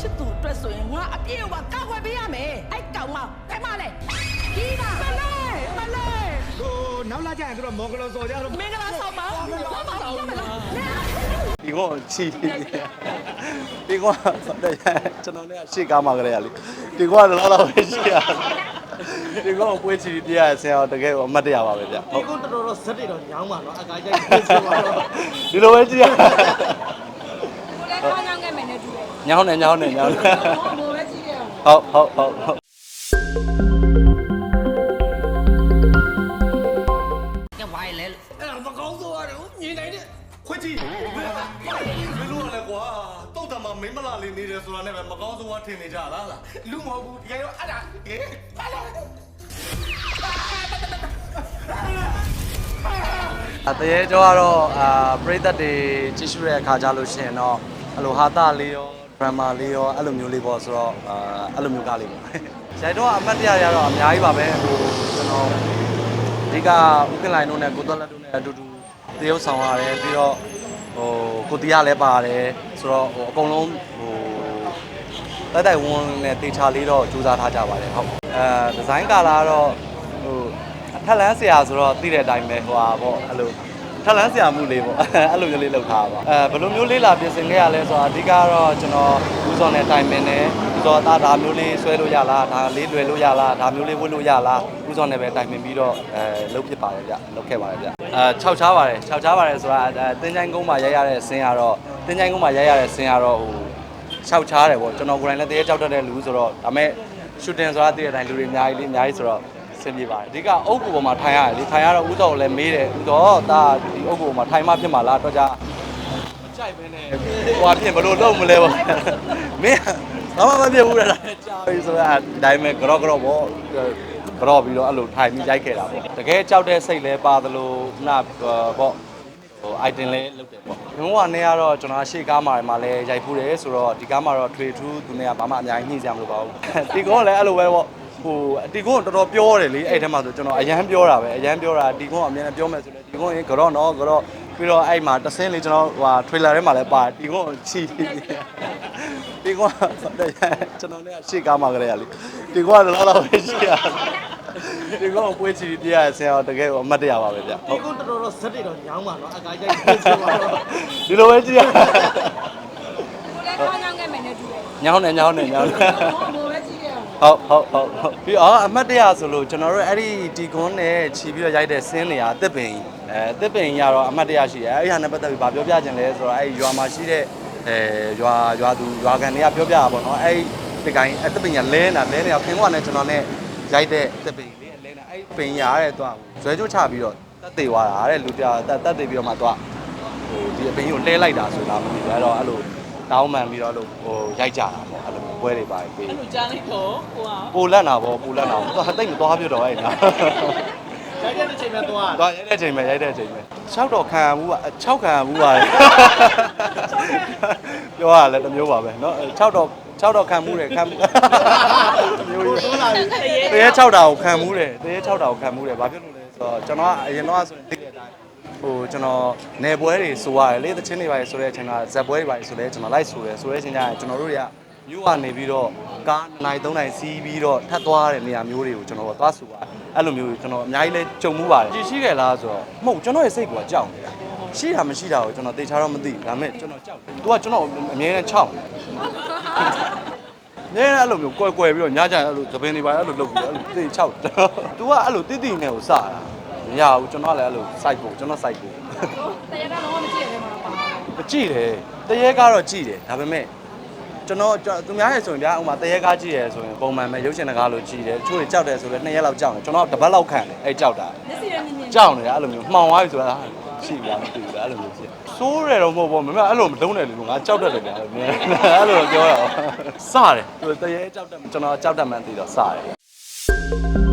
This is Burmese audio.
ချစ်သူအတွက်ဆိုရင်ငါအပြည့်အဝကောက်ွယ်ပေးရမယ်အဲ့ကောင်မဘယ်မှလဲဒီပါမလဲမလဲဟိုနောက်လာကြရင်တို့မော်ဂလောစော်ကြတော့မင်္ဂလာဆောင်ပါဆောက်ပါဆောက်ပါဒီကောင်ချီဒီကောင်ကျွန်တော်လည်းရှေ့ကားမှာကြရလေဒီကောင်ကလည်းတော့ပဲရှိရဒီကောင်ပွဲချီတရားဆင်အောင်တကယ်အမှတ်တရပါပဲဗျဟုတ်ဒီကုန်းတော်တော်ဇက်တွေတော့ညောင်းပါနော်အကားကြိုက်ပြေးဆိုပါတော့ဒီလိုပဲကြည့်ရ ကိုလည်းခေါင်းညောင်းခဲ့မယ်နဲ့တူတယ် ညောင်းနေညောင်းနေညောင်းနေ။ဘိုးပဲကြည့်ခဲ့အောင်ဟုတ်ဟုတ်ဟုတ်ဟုတ်ကဲဝိုင်းလဲအဲ့ဒါမကောင်းဆိုရတယ်မြင်နိုင်တဲ့ခွချီဘယ်လိုလဲကွာတုတ်တံမှာမိမလာလေးနေတယ်ဆိုတာနဲ့ပဲမကောင်းဆိုးဝါထင်နေကြလားလားလူမဟုတ်ဘူးဒီကရောအဲ့ဒါဟေးပါလာအတရေကျော်ကတော့အာပရိသတ်တွေကြည့်ရှုတဲ့အခါကြလို့ရှိရင်တော့အဲ့လိုဟာတာလေးရော ဒရမာလေးရောအဲ့လိုမျိုးလေးပေါ့ဆိုတော့အာအဲ့လိုမျိုးကားလေးပေါ့ရိုက်တော့အမှတ်တရရတော့အများကြီးပါပဲဟိုကျွန်တော်အဓိကဥက္ကလိုင်တို့နဲ့ကိုသွက်လက်တို့နဲ့အတူတူတရုပ်ဆောင်ရတယ်ပြီးတော့ဟိုကိုတီးရလည်းပါတယ်ဆိုတော့ဟိုအကုန်လုံးဟိုတိုက်တိုက်ဝန်းဝန်းနဲ့တေချာလေးတော့စူးစမ်းထားကြပါတယ်ဟုတ်အဲဒီဇိုင်းကာလာကတော့ဟိုအထက်လန်းဆရာဆိုတော့သိတဲ့အတိုင်းပဲဟိုဟာပေါ့အဲ့လို ထက်လန်းဆရာမှုလေးပေါ့အဲ့လိုမျိုးလေးလုပ်ထားပါအဲဘယ်လိုမျိုးလေးလာပြင်ဆင်ခဲ့ရလဲဆိုတော့အဓိကတော့ကျွန်တော်ဦးစောနဲ့တိုင်ပင်နေဦးစောသားဒါမျိုးလေးဆွဲလို့ရလားဒါလေးလွယ်လို့ရလားဒါမျိုးလေးဝတ်လို့ရလားဦးစောနဲ့ပဲတိုင်ပင်ပြီးတော့အဲလုပ်ဖြစ်ပါတယ်ဗျလုပ်ခဲ့ပါတယ်ဗျအဲ6ချားပါတယ်6ချားပါတယ်ဆိုတာအဲတင်းချိုင်းကုန်းမှာရိုက်ရတဲ့ဆင်းကတော့တင်းချိုင်းကုန်းမှာရိုက်ရတဲ့ဆင်းကတော့ဟိုခြောက်ချားတယ်ပေါ့ကျွန်တော်ကိုယ်တိုင်လည်းတရေကြောက်တတ်တဲ့လူဆိုတော့ဒါမဲ့ရှူတင်ဆိုတာတည့်တဲ့အတိုင်းလူတွေအများကြီးလေးအများကြီးဆိုတော့ ဆင်ပြေပါတယ်အဓိကအုပ်ကူပေါ်မှာထိုင်ရတယ်လေထိုင်ရတော့ဥတော်ကိုလည်းမေးတယ်ဥတော်ဒါဒီအုပ်ကူပေါ်မှာထိုင်မှဖြစ်မှာလားတော့ကြမကြိုက်ပဲနဲ့ဟိုအဖြစ်ဘယ်လိုလုပ်မလဲပေါ့မင်းဘာမှမဖြစ်ဘူးလားကြာပြီဆိုတော့အတိုင်းပဲကြော့ကြော့ပေါ့ကြော့ပြီးတော့အဲ့လိုထိုင်ပြီးရိုက်ခဲ့တာပေါ့တကယ်ကြောက်တဲ့စိတ်လဲပါသလိုခုနပေါ့ဟို item လေးလုပ်တယ်ပေါ့ဘုံကနေကတော့ကျွန်တော်ရှေ့ကားမှာမှာလဲရိုက်ဖူးတယ်ဆိုတော့ဒီကားမှာတော့ထွေထူးသူနဲ့ကဘာမှအများကြီးညှိစရာမလိုပါဘူးတီကုန်းကလည်းအဲ့လိုပဲပေါ့ ဟိုတီကုန်းကတော်တော်ပြောတယ်လေအဲ့ထဲမှာဆိုကျွန်တော်အရန်ပြောတာပဲအရန်ပြောတာတီကုန်းကအမြဲတမ်းပြောမယ်ဆိုလဲတီကုန်းရင်ကြော့နော်ကြော့ပြီးတော့အဲ့မှာတဆင်းလေးကျွန်တော်ဟိုထွေလာထဲမှာလည်းပါတီကုန်းကိုချီတီကုန်းကျွန်တော်လည်းရှေ့ကားမှာကလေးရလေတီကုန်းကတော့လောက်ပဲရှိရတီကုန်းကိုပွဲချီတရားဆင်အောင်တကယ်အမှတ်တရပါပဲဗျဟုတ်ဒီကုန်းတော်တော်ဇက်တွေတော့ညောင်းပါနော်အကားကြိုက်ပြေးဆိုပါတော့ဒီလိုပဲကြည့်ရ။ကိုလည်းခေါင်းညောင်းခဲ့မယ်နဲ့တူတယ်ညောင်းနေညောင်းနေညောင်းနေ။ဘိုးပဲကြည့်ခဲ့အောင် ဟုတ်ဟုတ်ဟုတ်ဟုတ်ပြီးတော့အမှတ်တရဆိုလို့ကျွန်တော်တို့အဲ့ဒီဒီကွန်းနဲ့ခြီးပြီးတော့ရိုက်တဲ့ဆင်းနေရအသက်ပင်အဲအသက်ပင်ရတော့အမှတ်တရရှိတယ်အဲ့ဒီဟာနဲ့ပတ်သက်ပြီးဗာပြောပြခြင်းလဲဆိုတော့အဲ့ဒီရွာမှာရှိတဲ့အဲရွာရွာသူရွာကန်တွေကပြောပြတာပေါ့နော်အဲ့ဒီဒီကိုင်းအသက်ပင်ရလဲနေတာလဲနေတာခင်ဗျာနဲ့ကျွန်တော်နဲ့ရိုက်တဲ့အသက်ပင်လေးလဲနေတာအဲ့ဒီပင်ရတဲ့တော့ဇွဲကျိုးချပြီးတော့တက်သေးသွားတာတဲ့လူတယောက်တက်တက်သေးပြီးတော့မှတော့ဟိုဒီအပင်ကိုလှဲလိုက်တာဆိုလားမသိဘူးအဲ့တော့အဲ့လို တောင်းမှန်ပြီးတော့လို့ဟိုရိုက်ကြတာပေါ့အဲ့လိုပွဲတွေပါပြီး လူကြားလိုက်တော့ဟိုဟာ ပူလက်နာပေါ့ပူလက်နာပေါ့သူကတိတ်မသွားပြတော့အဲ့နာ ကြိုက်တဲ့အချိန်မှာသွား သွားရိုက်တဲ့အချိန်ပဲရိုက်တဲ့အချိန်ပဲ6တော့ခံရဘူးက6ခံရဘူးပါလေပြောရလဲတစ်မျိုးပါပဲเนาะ6တော့6တော့ခံမှုတယ်ခံမှုမျိုးကြီး သွားလာပြီ တရေ6တာကိုခံမှုတယ်တရေ6တာကိုခံမှုတယ်ဘာဖြစ်လို့လဲဆိုတော့ကျွန်တော်ကအရင်တော့ဆိုရင်သိတဲ့အတိုင်း ် ဟိုကျွန်တော်နယ်ပွဲတွေဆိုရတယ်လေတချင်းတွေပါဆိုတဲ့အချိန်ကဇက်ပွဲတွေပါဆိုလဲကျွန်တော်လိုက်ဆိုတယ်ဆိုတဲ့အချိန်ကျရင်ကျွန်တော်တို့တွေကမြို့ကနေပြီးတော့ကားနိုင်3နိုင်စီးပြီးတော့ထပ်သွားတဲ့နေရာမျိုးတွေကိုကျွန်တော်သွားဆိုရတယ်အဲ့လိုမျိုးကျွန်တော်အများကြီးလဲကြုံမှုပါတယ်ကြည့်ရှိခဲ့လားဆိုတော့မဟုတ်ကျွန်တော်ရဲ့စိတ်ကကြောက်နေတာရှိတာမရှိတာကိုကျွန်တော်သိချာတော့မသိဘူးဒါပေမဲ့ကျွန်တော်ကြောက်တယ်။ तू ကကျွန်တော်အမြဲတမ်းချောက်နေ။နေအဲ့လိုမျိုးကွယ်ကွယ်ပြီးတော့ညကြအဲ့လိုသပင်းတွေပါအဲ့လိုလုပ်ပြီးအဲ့လိုသိချောက်တယ်။ तू ကအဲ့လိုတိတိနဲ့ကိုစတာ မရဘူးကျွန်တော်လည်းအဲ့လိုစိုက်ဖို့ကျွန်တော်စိုက်ဖို့။တရားကတော့လုံးဝမကြည့်ရတဲ့မှာပါမကြည့်တယ်တရေကတော့ကြည့်တယ်ဒါပေမဲ့ကျွန်တော်ကျွန်တော်သူများရဲ့ဆိုရင်ဗျာဥမာတရေကားကြည့်ရဲဆိုရင်ပုံမှန်ပဲရုပ်ရှင်တကားလို့ကြည့်တယ်တချို့တွေကြောက်တယ်ဆိုလည်းနှစ်ရက်လောက်ကြောက်တယ်ကျွန်တော်တစ်ပတ်လောက်ခံတယ်အဲ့ကြောက်တာ။မျက်စိရမြင်မြင်ကြောက်နေတာအဲ့လိုမျိုးမှောင်သွားပြီဆိုတာရှိပြီလားမသိဘူးလားအဲ့လိုမျိုးဖြစ်စိုးတယ်တော့မဟုတ်ဘူးမမအဲ့လိုမလုံးနဲ့လေငါကြောက်တတ်တယ်ဗျာအဲ့လိုတော့ပြောရအောင်စတယ်သူတရေကြောက်တတ်ကျွန်တော်ကြောက်တတ်မှန်းသိတော့စတယ်